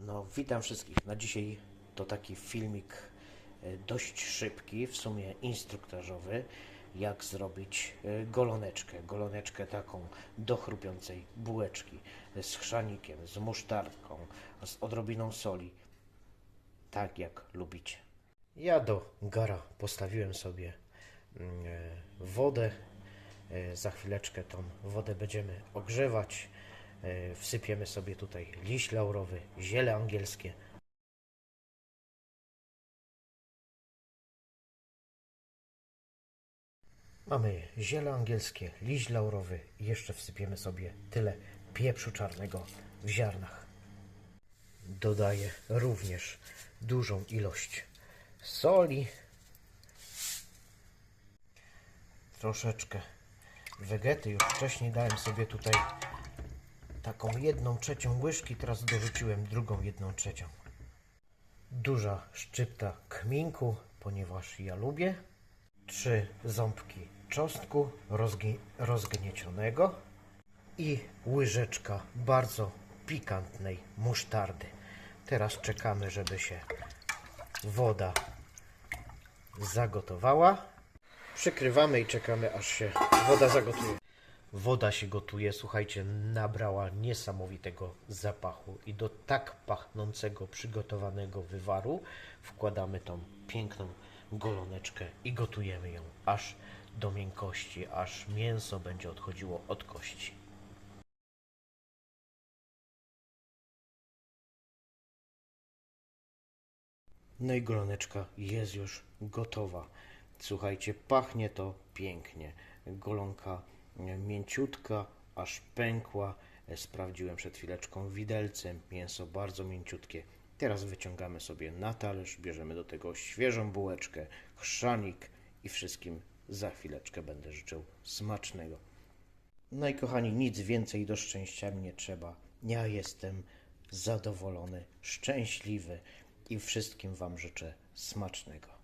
No, witam wszystkich. Na dzisiaj to taki filmik e, dość szybki, w sumie instruktażowy, jak zrobić e, goloneczkę. Goloneczkę taką do chrupiącej bułeczki e, z chrzanikiem, z musztardką, z odrobiną soli. Tak jak lubicie. Ja do gara postawiłem sobie mm, wodę. Za chwileczkę tą wodę będziemy ogrzewać. E, Wsypiemy sobie tutaj liść laurowy, ziele angielskie. Mamy ziele angielskie, liść laurowy i jeszcze wsypiemy sobie tyle pieprzu czarnego w ziarnach. Dodaję również dużą ilość soli, troszeczkę wegety. Już wcześniej dałem sobie tutaj taką jedną trzecią łyżki, teraz dorzuciłem drugą jedną trzecią. Duża szczypta kminku, ponieważ ja lubię. Trzy ząbki czosnku rozgi- rozgniecionego i łyżeczka bardzo pikantnej musztardy. Teraz czekamy, żeby się woda zagotowała. Przykrywamy i czekamy, aż się woda zagotuje. Woda się gotuje, słuchajcie, nabrała niesamowitego zapachu i do tak pachnącego, przygotowanego wywaru wkładamy tą piękną goloneczkę i gotujemy ją aż do miękkości, aż mięso będzie odchodziło od kości. No i goloneczka jest już gotowa. Słuchajcie, pachnie to pięknie. Golonka mięciutka, aż pękła. E, Sprawdziłem przed chwileczką widelcem. Mięso bardzo mięciutkie. Teraz wyciągamy sobie na talerz, bierzemy do tego świeżą bułeczkę, chrzanik i wszystkim za chwileczkę będę życzył smacznego. No i kochani, nic więcej do szczęścia nie trzeba. Ja jestem zadowolony, szczęśliwy i wszystkim Wam życzę smacznego.